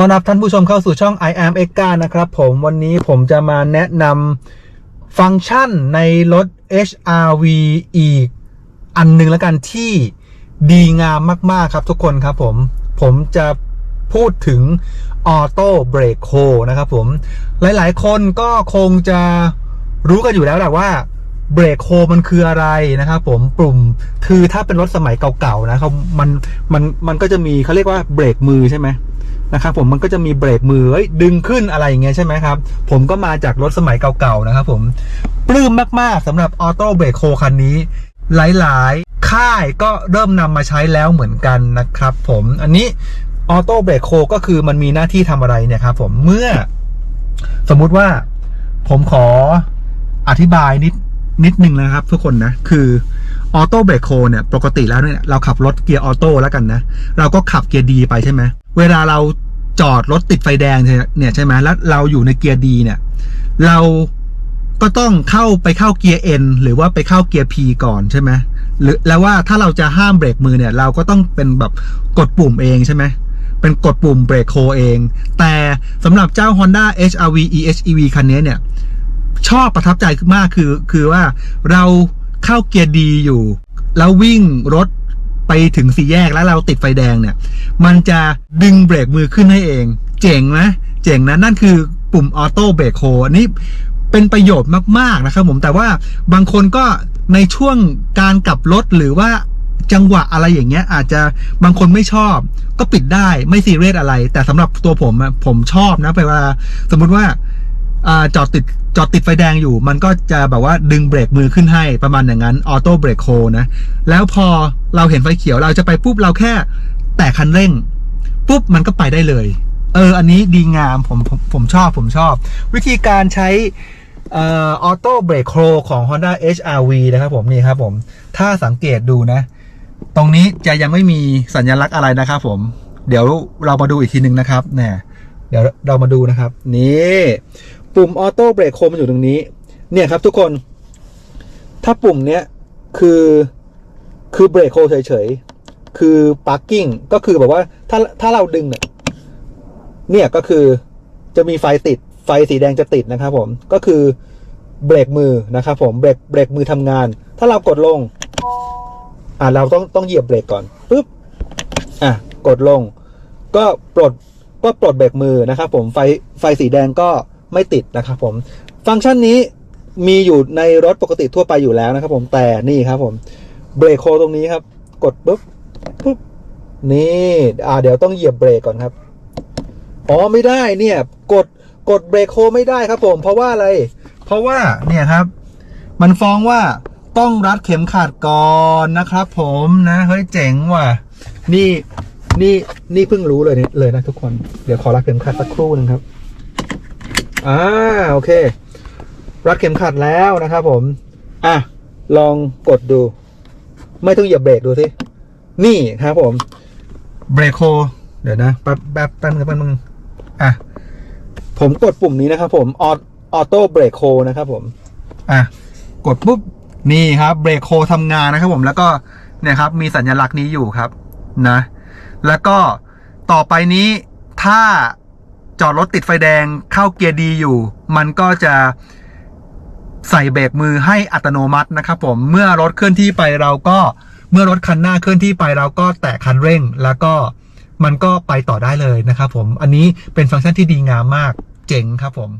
ต้อนรับท่านผู้ชมเข้าสู่ช่อง I am x กนะครับผมวันนี้ผมจะมาแนะนำฟังก์ชันในรถ HRV อีกอันหนึงแล้วกันที่ดีงามมาก ๆ ครับทุกคนครับผม ผมจะพูดถึงออโต้เบรกโ l นะครับผมหลายๆ คนก็คงจะรู้กันอยู่แล้วแหละว่าเบรกโ l มันคืออะไรนะครับผมปุ่มคือถ้าเป็นรถสมัยเก่าๆนะครับมันมันมันก็จะมีเขาเรียกว่าเบรกมือใช่ไหม นะครับผมมันก็จะมีเบรกมือเอ้ยดึงขึ้นอะไรอย่างเงี้ยใช่ไหมครับ ผมก็มาจากรถสมัยเก่าๆนะครับผมปลื้มมากๆสำหรับออโต้เบรกโ l คันนี้ หลายๆ ค่ายก็เริ่มนำมาใช้แล้วเหมือนกันนะครับผมอันนี้ออโต้เบรกโ l ก็คือมันมีหน้าที่ทำอะไรเนี่ยครับผมเมื่อ สมมุติว่าผมขออธิบายนิดนิดนึงนะครับ ทุกคนนะคือออโต้เบรกโ l เนี่ยปกติแล้วเนี่ยเราขับรถเกียร์ออโต้แล้วกันนะ เราก็ขับเกียร์ดีไปใช่ไหม เวลาเราจอดรถติดไฟแดงเนี่ยใช่ไหมแล้วเราอยู่ในเกียร์ดีเนี่ย เราก็ต้องเข้าไปเข้าเกียร์ N หรือว่าไปเข้าเกียร์ P ก่อนใช่ไหมหรือแล้วว่าถ้าเราจะห้ามเบรกมือเนี่ย เราก็ต้องเป็นแบบกดปุ่มเองใช่ไหมเป็นกดปุ่มเบรกโคเอง แต่สำหรับเจ้า Honda HRV EHEV คันนี้เนี่ย ชอบประทับใจมากคือ คือว่าเราเข้าเกียร์ดีอยู่ แล้ววิ่งรถ ไปถึงสี่แยกแล้วเราติดไฟแดงเนี่ย มันจะดึงเบรกมือขึ้นให้เอง เจ๋งนะเจ๋งนะนั่นคือปุ่มออโต้เบรกโฮอันนี้เป็นประโยชน์มาก ๆ นะครับผมแต่ว่าบางคนก็ในช่วงการกลับรถหรือว่าจังหวะอะไรอย่างเงี้ย อาจจะบางคนไม่ชอบ ก็ปิดได้ไม่ซีเรียสอะไร แต่สำหรับตัวผมอะผมชอบนะไปเวลาสมมุติว่า อจอดติดจอดติดไฟแดงอยู่ มันก็จะแบบว่าดึงเบรกมือขึ้นให้ประมาณอย่างนั้นออโต้เบรกโ l นะ แล้วพอเราเห็นไฟเขียวเราจะไปปุ๊บเราแค่แตะคันเร่ง ปุ๊บมันก็ไปได้เลย เออ อันนี้ดีงามผมผมผมชอบผมชอบ วิธีการใช้ออโต้เบรกโ l ของ Honda HRV นะครับผมนี่ครับผม ถ้าสังเกตดูนะ ตรงนี้จะยังไม่มีสัญลักษณ์อะไรนะครับผม เดี๋ยวเรามาดูอีกทีหนึ่งนะครับเนี่ยเดี๋ยวเรามาดูนะครับ นี่ ปุ่มออโต้เบรกโ l มันอยู่ตรงนี้ เนี่ยครับทุกคน ถ้าปุ่มเนี้ยคือคือเบรกโ l เฉยๆ คือ parking ก็คือแบบว่าถ้าถ้าเราดึงเนี่ยเนี่ยก็คือจะมีไฟติดไฟสีแดงจะติดนะครับผมก็คือเบรกมือนะครับผมเบรกเบรกมือทำงาน ถ้าเรากดลง อ่าเราต้องต้องเหยียบเบรกก่อนปุ๊บอะกดลง ก็ปลดก็ปลดเบรกมือนะครับผมไฟไฟสีแดงก็ ไม่ติดนะครับผมฟังก์ชันนี้มีอยู่ในรถปกติทั่วไปอยู่แล้วนะครับผมแต่นี่ครับผมเบรกโคตรงนี้ครับ กดปุ๊บปุ๊บนี่อ่าเดี๋ยวต้องเหยียบเบรกก่อนครับอ๋อไม่ได้เนี่ย กดกดเบรกโคไม่ได้ครับผม เพราะว่าอะไร เพราะว่าเนี่ยครับ มันฟ้องว่าต้องรัดเข็มขัดก่อนนะครับ ผมนะเฮ้ยเจ๋งว่ะนี่นี่นี่เพิ่งรู้เลยเนี่เลยนะทุกคน เดี๋ยวขอรัดเข็มขัดสักครู่หนึงครับ อ่าโอเค รัดเข็มขัดแล้วนะครับผม อะ ลองกดดู ไม่ต้องเหยียบเบรกดูสิ นี่ครับผม เบรกโค เดี๋ยวนะแป๊บแป๊บแป๊บนึงแป๊บนึงอะ ผมกดปุ่มนี้นะครับผม ออโต้เบรกโคนะครับผม อะ กดปุ๊บ นี่ครับ เบรกโคทำงานนะครับผม แล้วก็เนี่ยครับ มีสัญลักษณ์นี้อยู่ครับ นะ แล้วก็ต่อไปนี้ถ้า จอดรถติดไฟแดงเข้าเกียร์ดีอยู่ มันก็จะใส่เบรกมือให้อัตโนมัตินะครับผมเมื่อรถเคลื่อนที่ไปเราก็เมื่อรถคันหน้าเคลื่อนที่ไปเราก็แตะคันเร่ง แล้วก็มันก็ไปต่อได้เลยนะครับผมอันนี้เป็นฟังก์ชันที่ดีงามมากเจ๋งครับผม